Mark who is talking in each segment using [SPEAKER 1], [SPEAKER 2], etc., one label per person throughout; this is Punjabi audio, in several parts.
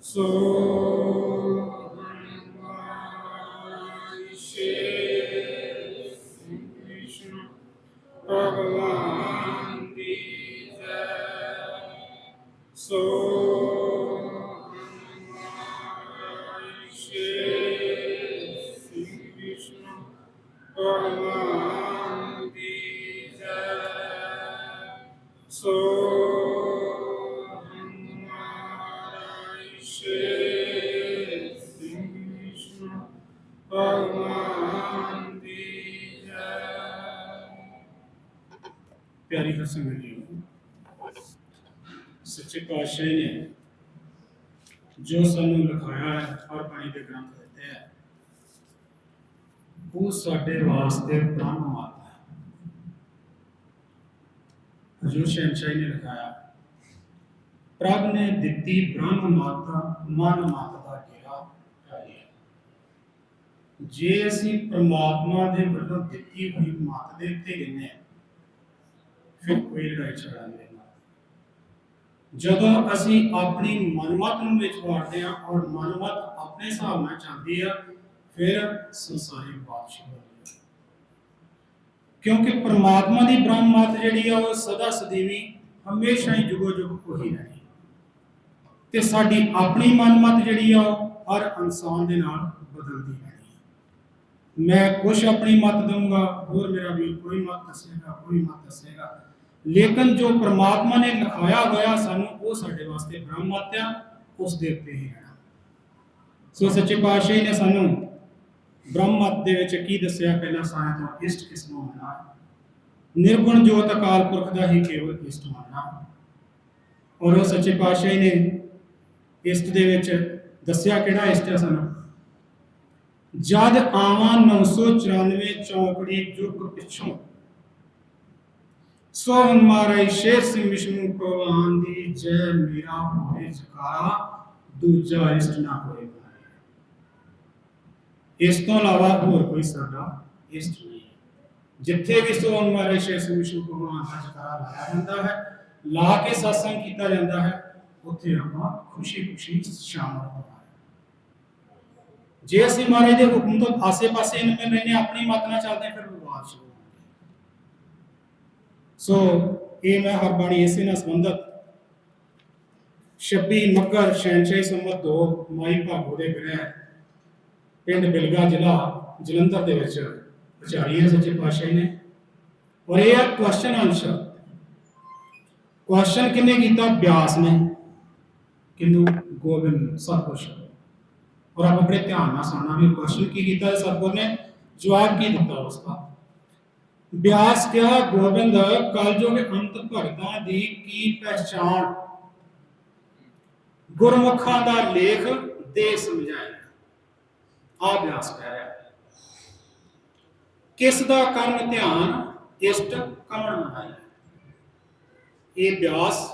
[SPEAKER 1] So ਭਗਵਾਨ ਦੀ ਜੈ ਸੋ ਸਿੰਘ ਵਿਸ਼ਨੂੰ ਭਗਵਾਨ ਦੀ ਜੈ ਪਿਆਰੀ ਹਸਨ ਜੀ ਸੱਚੇ ਪਾਤਸ਼ਾਹ ਨੇ ਜੋ ਸਾਨੂੰ ਲਿਖਾਇਆ ਹੈ ਹਰ ਬਾਣੀ ਦੇ ਗ੍ਰੰਥ ਉਹ ਸਾਡੇ ਵਾਸਤੇ ਬ੍ਰਹਮ ਮਾਤਾ ਹੈ। ਹਜੂਰ ਸ਼ਹਿਨशाह ਨੇ ਲਿਖਾਇਆ, ਪ੍ਰਭ ਨੇ ਦਿੱਤੀ ਬ੍ਰਹਮ ਮਾਤਾ ਮਨ ਮਤ ਦਾ ਘੇਰਾ ਜੇ ਅਸੀਂ ਪ੍ਰਮਾਤਮਾ ਦੇ ਵੱਲੋਂ ਦਿੱਤੀ ਹੋਈ ਮਤ ਦੇ ਉੱਤੇ ਰਹਿੰਦੇ ਫਿਰ ਕੋਈ ਲੜਾਈ ਝਗੜਾ ਨਹੀਂ ਜਦੋਂ ਅਸੀਂ ਆਪਣੀ ਮਨਮਤ ਨੂੰ ਵਿੱਚ ਵਾੜਦੇ ਹਾਂ ਔਰ ਮਨਮਤ ਆਪਣੇ ਹਿਸਾਬ ਨਾਲ ਚੱਲਦੀ ਆ ਫਿਰ ਸੰਸਾਰੀ ਬਾਦਸ਼ਾਹ ਕਿਉਂਕਿ ਪ੍ਰਮਾਤਮਾ ਦੀ ਬ੍ਰਹਮ ਜਿਹੜੀ ਆ, ਉਹ ਸਦਾ ਸਦੀਵੀ, ਹਮੇਸ਼ਾ ਹੀ ਜੁਗੋ ਜੁਗ ਉਹੀ ਰਹਿਣੀ ਤੇ ਸਾਡੀ ਆਪਣੀ ਮਨਮਤ ਜਿਹੜੀ ਆ ਹਰ ਇਨਸਾਨ ਦੇ ਨਾਲ ਬਦਲਦੀ ਹੈ ਮੈਂ ਕੁਛ ਆਪਣੀ ਮਤ ਦਊਂਗਾ, ਹੋਰ ਮੇਰਾ ਵੀ ਕੋਈ ਮਤ ਦੱਸੇਗਾ, ਕੋਈ ਮਤ ਦੱਸੇਗਾ। ਲੇਕਿਨ ਜੋ ਪ੍ਰਮਾਤਮਾ ਨੇ ਲਿਖਾਇਆ ਹੋਇਆ ਸਾਨੂੰ, ਉਹ ਸਾਡੇ ਵਾਸਤੇ ਬ੍ਰਹਮ ਮਤ ਆ ਉਸ ਦੇ ਉੱਤੇ ਹੀ ਰਹਿਣਾ। ਸੋ ਸੱਚੇ ਪਾਤਸ਼ਾਹ ਨੇ ਸਾਨੂੰ ਬ੍ਰਹਮ ਮਤ ਦੇ ਵਿੱਚ ਕੀ ਦੱਸਿਆ ਪਹਿਲਾਂ ਸਾਰਿਆਂ ਤੋਂ ਇਸ਼ਟ ਕਿਸ ਨੂੰ ਮੰਨਣਾ ਨਿਰਗੁਣ ਜੋਤ ਅਕਾਲ ਪੁਰਖ ਦਾ ਹੀ ਕੇਵਲ ਇਸ਼ਟ ਮੰਨਣਾ। ਔਰ ਉਹ ਸੱਚੇ ਪਾਤਸ਼ਾਹ ਨੇ ਇਸ਼ਟ ਦੇ ਵਿੱਚ ਦੱਸਿਆ ਕਿਹੜਾ ਇਸ਼ਟ ਹੈ ਸਾਨੂੰ? ਜਦ ਆਵਾਂ 994 ਚੌਕੜੀ ਜੁਗ ਪਿੱਛੋਂ, ਸੋ ਹਮਾਰੇ ਸ਼ੇਰ ਸਿੰਘ ਵਿਸ਼ਨੂੰ ਭਗਵਾਨ ਦੀ ਜੈ ਮੇਰਾ ਹੋਏ ਜਕਾਰਾ, ਦੂਜਾ ਇਸ਼ਟ ਨਾ ਹੋਏ ਇਸ ਤੋਂ ਇਲਾਵਾ ਹੋਰ ਕੋਈ ਸਾਡਾ ਇਸ ਨਹੀਂ ਜਿੱਥੇ ਵੀ ਸੋਨ ਮਾਰੇ ਸ਼ੇ ਸੁਮਿਸ਼ਨ ਭਗਵਾਨ ਦਾ ਜਕਾਰਾ ਲਾਇਆ ਜਾਂਦਾ ਹੈ, ਲਾ ਕੇ satsang ਕੀਤਾ ਜਾਂਦਾ ਹੈ, ਉੱਥੇ ਆਪਾਂ ਖੁਸ਼ੀ-ਖੁਸ਼ੀ ਸ਼ਾਮਲ ਹੋਵਾਂਗੇ ਜੇ ਅਸੀਂ ਮਾਰੇ ਦੇ ਹੁਕਮ ਤੋਂ ਆਸੇ-ਪਾਸੇ ਇਹਨਾਂ ਮੈਨੇ ਆਪਣੀ ਮਤ ਨਾਲ ਚੱਲਦੇ ਫਿਰ ਵਿਵਾਦ ਸ਼ੁਰੂ ਹੋ ਸੋ ਇਹ ਮੈਂ ਹਰ ਬਾਣੀ ਇਸੇ ਨਾਲ ਸੰਬੰਧਤ। 26 ਮਕਰ ਸ਼ੈਨਸ਼ਾਹੀ ਸੰਮਤ 2 ਮਾਈ ਭਾਗੋ ਦੇ ਗ੍ਰਹਿ ਪਿੰਡ ਬਿਲਗਾ ਜ਼ਿਲ੍ਹਾ ਜਲੰਧਰ ਦੇ ਵਿੱਚ ਵਿਚਾਰੀ ਹੈ, ਸੱਚੇ ਪਾਤਸ਼ਾਹ ਨੇ। ਔਰ ਇਹ ਆ ਕੁਐਸਚਨ ਆਨਸਰ ਕੁਐਸਚਨ ਕਿੰਨੇ ਕੀਤਾ? ਬਿਆਸ ਨੇ। ਕਿੰਨੂ? ਗੋਬਿੰਦ ਸਤਪੁਰਸ਼ ਔਰ ਆਪ ਬੜੇ ਧਿਆਨ ਨਾਲ ਸੁਣਨਾ ਵੀ ਕੁਐਸਚਨ ਕੀ ਕੀਤਾ ਸਤਗੁਰ ਨੇ? ਜਵਾਬ ਕੀ ਦਿੱਤਾ ਉਸਦਾ ਬਿਆਸ ਕਿਹਾ, ਗੋਬਿੰਦ ਕਲਯੁਗ ਅੰਤ ਭਗਤਾਂ ਦੀ ਕੀ ਪਹਿਚਾਨ ਗੁਰਮੁਖਾਂ ਦਾ ਲੇਖ ਦੇ ਸਮਝਾਇਆ ਆ ਬਿਆਸ ਕਹਿ ਰਿਹਾ। ਕਿਸ ਦਾ ਕਰਨ ਧਿਆਨ ਇਸ਼ਟ ਕਮਣ ਮਨਾਇਆ ਇਹ ਬਿਆਸ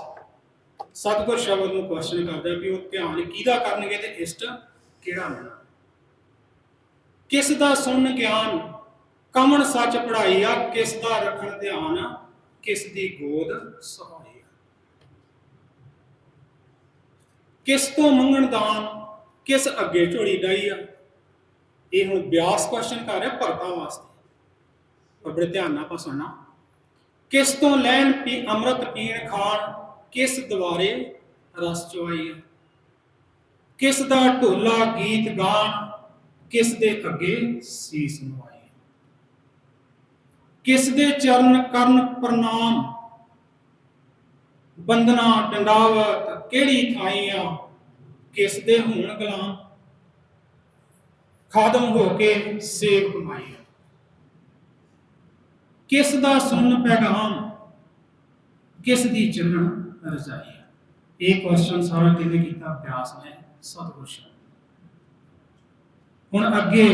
[SPEAKER 1] ਸਤਿਗੁਰ ਸ਼ਬਦ ਨੂੰ ਕੁਐਸਚਨ ਕਰਦਾ ਵੀ ਉਹ ਧਿਆਨ ਕਿਹਦਾ ਕਰਨਗੇ ਤੇ ਇਸ਼ਟ ਕਿਹੜਾ ਮੰਨਣਾ ਕਿਸ ਦਾ ਸੁਣ ਗਿਆਨ ਕਮਣ ਸੱਚ ਪੜਾਈ ਆ, ਕਿਸ ਦਾ ਰੱਖਣ ਧਿਆਨ ਕਿਸ ਦੀ ਗੋਦ ਸਹਾਈ ਕਿਸ ਤੋਂ ਮੰਗਣ ਦਾਨ, ਕਿਸ ਅੱਗੇ ਝੋਲੀ ਡਾਈ ਆ? ਇਹ ਹੁਣ ਬਿਆਸ ਕੁਐਸਚਨ ਕਰ ਰਿਹਾ ਭਗਤਾਂ ਵਾਸਤੇ। ਪਰ ਬੜੇ ਧਿਆਨ ਨਾਲ ਆਪਾਂ ਸੁਣਨਾ। ਕਿਸ ਤੋਂ ਲੈਣ ਪੀ ਅੰਮ੍ਰਿਤ ਪੀਣ ਖਾਣ, ਕਿਸ ਦਵਾਰੇ ਰਸ ਚੁਆਈ ਕਿਸ ਦਾ ਢੋਲਾ ਗੀਤ ਗਾਣ, ਕਿਸ ਦੇ ਅੱਗੇ ਸੀਸ ਨਵਾਈ ਕਿਸ ਦੇ ਚਰਨ ਕਰਨ ਪ੍ਰਣਾਮ? ਬੰਦਨਾ ਡੰਡਾਵਤ ਕਿਹੜੀ ਥਾਈਆਂ ਆ? ਕਿਸ ਦੇ ਹੋਣ ਗੁਲਾਮ? ਖਾਦਮ ਹੋ ਕੇ ਸੇਵ ਕਮਾਈ ਕਿਸ ਦਾ ਸੁਣ ਪੈਗਾਮ, ਕਿਸ ਦੀ ਚਰਨ ਰਜ਼ਾਈ ਇਹ ਕੁਐਸਚਨ ਸਾਰਾ ਕਿਹਨੇ ਕੀਤਾ? ਅਭਿਆਸ ਨੇ, ਸਤਿਗੁਰ ਸ਼ਬਦ ਹੁਣ ਅੱਗੇ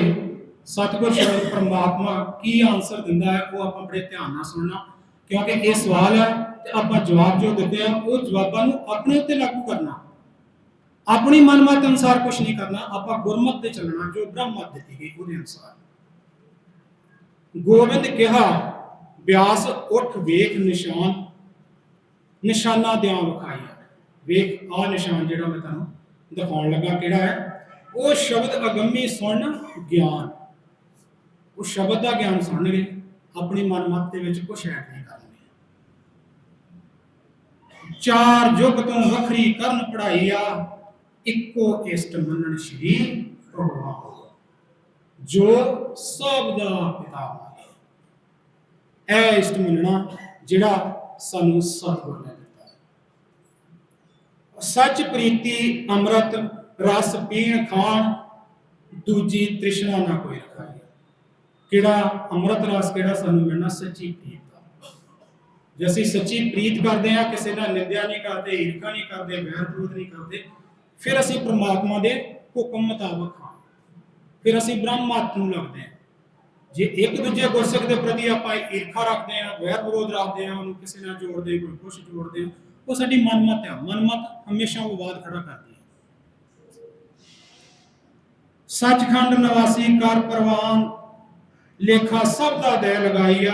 [SPEAKER 1] ਸਤਿਗੁਰ ਸ਼ਬਦ ਪ੍ਰਮਾਤਮਾ ਕੀ ਆਨਸਰ ਦਿੰਦਾ ਹੈ, ਉਹ ਆਪਾਂ ਬੜੇ ਧਿਆਨ ਨਾਲ ਸੁਣਨਾ। ਕਿਉਂਕਿ ਇਹ ਸਵਾਲ ਹੈ ਤੇ ਆਪਾਂ ਜਵਾਬ ਜੋ ਦਿੱਤੇ ਆ, ਉਹ ਜਵਾਬਾਂ ਨੂੰ ਆਪਣੇ ਉੱਤੇ ਲਾਗੂ ਕਰਨਾ। ਆਪਣੀ ਮਨਮਤ ਅਨੁਸਾਰ ਕੁਝ ਨਹੀਂ ਕਰਨਾ, ਆਪਾਂ ਗੁਰਮਤ ਤੇ ਚੱਲਣਾ, ਜੋ ਬ੍ਰਹਮਤ ਦਿੱਤੀ ਗਈ ਉਹਦੇ ਅਨੁਸਾਰ। ਗੋਬਿੰਦ ਕਿਹਾ, ਬਿਆਸ, ਉੱਠ, ਵੇਖ ਨਿਸ਼ਾਨ, ਨਿਸ਼ਾਨਾ ਦਿਆਂ ਵਿਖਾਇਆ ਵੇਖ ਆ ਨਿਸ਼ਾਨ ਜਿਹੜਾ ਮੈਂ ਤੁਹਾਨੂੰ ਦਿਖਾਉਣ ਲੱਗਾ ਕਿਹੜਾ ਹੈ? ਉਹ ਸ਼ਬਦ ਅਗੰਮੀ ਸੁਣ ਗਿਆਨ। ਉਹ ਸ਼ਬਦ ਦਾ ਗਿਆਨ ਸੁਣਨਗੇ, ਆਪਣੀ ਮਨਮਤ ਦੇ ਵਿੱਚ ਕੁਝ ਐਡ ਨਹੀਂ ਕਰਨਗੇ। ਚਾਰ ਯੁੱਗ ਤੋਂ ਵੱਖਰੀ ਕਰਨ ਪੜਾਈ ਆ ਇੱਕੋ ਇਸ਼ਟ ਮੰਨਣ ਸ਼੍ਰੀ ਭਗਵਾਨ ਜੋ ਸਭ ਦਾ ਪਿਤਾ ਹੈ ਇਹ ਇਸ਼ਟ ਮੰਨਣਾ ਜਿਹੜਾ ਸਾਨੂੰ ਸਤਿਗੁਰ ਨੇ ਦਿੱਤਾ ਹੈ। ਸੱਚ ਪ੍ਰੀਤੀ, ਅੰਮ੍ਰਿਤ, ਰਸ, ਪੀਣ, ਖਾਣ, ਦੂਜੀ ਤ੍ਰਿਸ਼ਨਾ ਨਾ ਕੋਈ ਰਖਾਈ। ਕਿਹੜਾ ਅੰਮ੍ਰਿਤ, ਰਸ, ਕਿਹੜਾ ਸਾਨੂੰ ਮਿਲਣਾ ਸੱਚੀ ਪ੍ਰੀਤ ਦਾ। ਜੇ ਅਸੀਂ ਸੱਚੀ ਪ੍ਰੀਤ ਕਰਦੇ ਆ ਕਿਸੇ ਦਾ ਨਿੰਦਿਆ ਨਹੀਂ ਕਰਦੇ, ਈਰਖਾ ਨਹੀਂ ਕਰਦੇ ਵੈਰ ਵਿਰੋਧ ਨਹੀਂ ਕਰਦੇ ਫਿਰ ਅਸੀਂ ਪ੍ਰਮਾਤਮਾ ਦੇ ਹੁਕਮ ਮੁਤਾਬਕ ਹਾਂ ਫਿਰ ਅਸੀਂ ਬ੍ਰਹਮਤ ਨੂੰ ਲੱਗਦੇ ਹਾਂ। ਜੇ ਇੱਕ ਦੂਜੇ ਗੁਰਸਿੱਖ ਦੇ ਪ੍ਰਤੀ ਆਪਾਂ ਈਰਖਾ ਰੱਖਦੇ ਹਾਂ ਵੈਰ ਵਿਰੋਧ ਰੱਖਦੇ ਹਾਂ ਉਹਨੂੰ ਕਿਸੇ ਨਾਲ ਜੋੜਦੇ ਕੋਈ ਕੁਛ ਜੋੜਦੇ ਹਾਂ, ਉਹ ਸਾਡੀ ਮਨਮਤ ਹੈ। ਮਨਮਤ ਹਮੇਸ਼ਾ ਵਿਵਾਦ ਖੜਾ ਕਰਦੀ ਹੈ। ਸੱਚਖੰਡ ਨਿਵਾਸੀ ਕਰ ਪ੍ਰਵਾਨ ਲੇਖਾ ਸਭ ਦਾ ਦੇ ਲਗਾਈਆ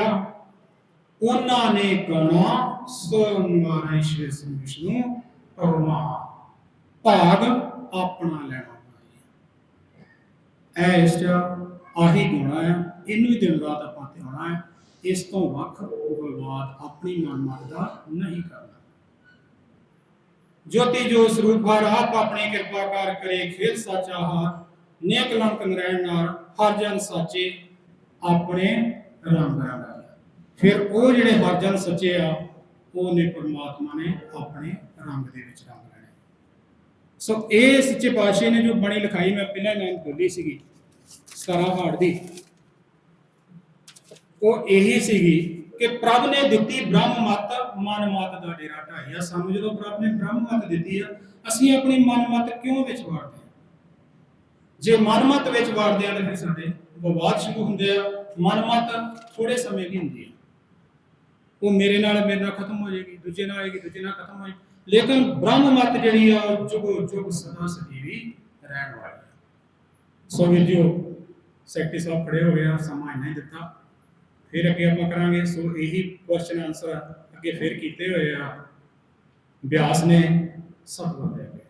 [SPEAKER 1] ਉਹਨਾਂ ਨੇ ਗਾਉਣਾ ਸੋ ਮਾਰੇ ਸ਼੍ਰੀ ਵਿਸ਼ਨੂੰ ਭਗਵਾਨ ਭਾਗ ਆਪਣਾ ਲੈਣਾ ਐ ਇਸ ਚ ਆਹੀ ਗੁਣਾ ਹੈ, ਇਹਨੂੰ ਹੀ ਦਿਨ ਰਾਤ ਆਪਾਂ ਧਿਆਉਣਾ ਹੈ, ਇਸ ਤੋਂ ਵੱਖ ਵਿਵਾਦ ਆਪਣੀ ਮਨਮਤ ਦਾ ਨਹੀਂ ਕਰਨਾ। ਜੋਤੀ ਜੋ ਸਰੂਪ ਹਰ ਆਪਣੀ ਕਿਰਪਾ ਕਰ ਕਰੇ, ਖੇਲ ਸਾਚਾ ਹਾਰ, ਨੇਕ ਲੰਕ ਨਰੈਣ ਨਾਰ, ਹਰ ਜਨ ਸਾਚੇ ਆਪਣੇ ਰੰਗ ਰੰਗਾਇਆ ਫਿਰ ਉਹ ਜਿਹੜੇ ਹਰ ਜਨ ਸੱਚੇ ਆ, ਉਹ ਨੇ ਪਰਮਾਤਮਾ ਨੇ ਆਪਣੇ ਰੰਗ ਦੇ ਵਿੱਚ ਰੰਗ ਸੋ ਇਹ ਸੱਚੇ ਪਾਤਸ਼ਾਹ ਨੇ ਜੋ ਬਣੀ ਲਿਖਾਈ, ਮੈਂ ਪਹਿਲਾਂ ਨਾਲ ਬੋਲੀ ਸੀਗੀ, ਸਤਾਰਾਂ ਹਾੜ ਦੀ। ਉਹ ਇਹੀ ਸੀਗੀ ਕਿ ਪ੍ਰਭ ਨੇ ਦਿੱਤੀ ਬ੍ਰਹਮ ਮਤ, ਮਨ ਮਤ ਦਾ ਡੇਰਾ ਢਾਇਆ ਸਾਨੂੰ ਜਦੋਂ ਪ੍ਰਭ ਨੇ ਬ੍ਰਹਮ ਮਤ ਦਿੱਤੀ ਆ, ਅਸੀਂ ਆਪਣੀ ਮਨ ਮਤ ਕਿਉਂ ਵਿੱਚ ਵਾੜਦੇ ਹਾਂ ਜੇ ਮਨ ਮਤ ਵਿੱਚ ਵਾੜਦੇ ਆ, ਤਾਂ ਫਿਰ ਸਾਡੇ ਵਿਵਾਦ ਸ਼ੁਰੂ ਹੁੰਦੇ ਆ। ਮਨ ਮਤ ਥੋੜੇ ਸਮੇਂ ਦੀ ਹੁੰਦੀ ਆ। ਉਹ ਮੇਰੇ ਨਾਲ ਮੇਰੇ ਨਾਲ ਖਤਮ ਹੋ ਜਾਏਗੀ, ਦੂਜੇ ਨਾਲ ਆਏਗੀ, ਦੂਜੇ ਨਾਲ ਖਤਮ ਹੋ ਜਾਏਗੀ। ਲੇਕਿਨ ਬ੍ਰਹਮ ਮਤ ਜਿਹੜੀ ਆ, ਉਹ ਜੁਗ ਸਦਾ ਸਦੀਵੀ ਰਹਿਣ ਵਾਲੀ ਹੈ ਸੋ ਵੀਰ ਜੀ ਸੈਕਟਰੀ ਸਾਹਿਬ ਖੜੇ ਹੋ ਗਏ ਸਮਾਂ ਇੰਨਾ ਹੀ ਦਿੱਤਾ। ਫਿਰ ਅੱਗੇ ਆਪਾਂ ਕਰਾਂਗੇ। ਸੋ ਇਹੀ ਕੁਐਸਚਨ ਆਨਸਰ ਅੱਗੇ ਫਿਰ ਕੀਤੇ ਹੋਏ ਆ। ਬਿਆਸ ਨੇ ਸਤਿਗੁਰ ਦੇ ਅੱਗੇ।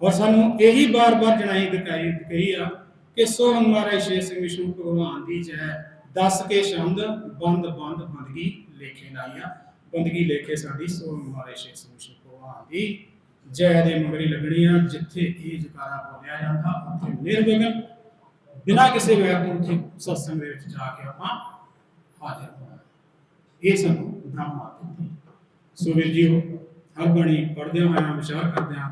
[SPEAKER 1] ਔਰ ਸਾਨੂੰ ਇਹੀ ਬਾਰ-ਬਾਰ ਜਣਾਈ ਦਿਖਾਈ, ਕਹੀ ਆ ਕਿ ਸੋ ਹਮਾਰਾ ਸ਼ੇਰ ਸਿੰਘ ਵਿਸ਼ਨੂੰ ਭਗਵਾਨ ਦੀ ਜੈ ਦੱਸ ਕੇ ਛੰਦ ਬੰਦ ਬੰਦ ਬੰਦਗੀ ਲੇਖੇ ਲਾਈਆ ਬੰਦਗੀ ਲੇਖੇ ਸਾਡੀ ਸੋ ਹਮਾਰੇ ਸ਼ੇਰ ਸਿੰਘ ਭਗਵਾਨ ਦੀ ਜੈ ਦੇ ਮਗਰੀ ਲੱਗਣੀ ਆ ਜਿੱਥੇ ਇਹ ਜਕਾਰਾ ਬੋਲਿਆ ਜਾਂਦਾ, ਉੱਥੇ ਨਿਰਵਿਘਨ ਬਿਨਾਂ ਕਿਸੇ ਵੈਰ ਤੋਂ ਉੱਥੇ ਸਤਸੰਗ ਦੇ ਵਿੱਚ ਜਾ ਕੇ ਆਪਾਂ ਹਾਜ਼ਰ ਹੋਣਾ ਇਹ ਸਾਨੂੰ ਬ੍ਰਹਮਾ ਦਿੱਤੀ। ਸੋ ਵੀਰ ਜੀਓ, ਹਰ ਬਣੀ ਪੜਦੇ ਹੋਇਆ, ਵਿਚਾਰ ਕਰਦੇ ਹਾਂ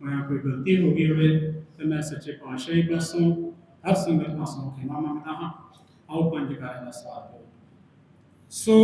[SPEAKER 1] ਹੋਇਆ ਕੋਈ ਗਲਤੀ ਹੋ ਗਈ ਹੋਵੇ, ਤੇ ਮੈਂ ਸੱਚੇ ਪਾਤਸ਼ਾਹ ਹੀ ਪਾਸੋਂ ਹਰ ਸੰਗਤ ਪਾਸੋਂ ਖਿਮਾ ਮੰਗਦਾ ਹਾਂ। ਆਓ ਪੰਜ ਕਾਰਾਂ ਦਾ ਸਾਥ ਦਿਓ। ਸੋ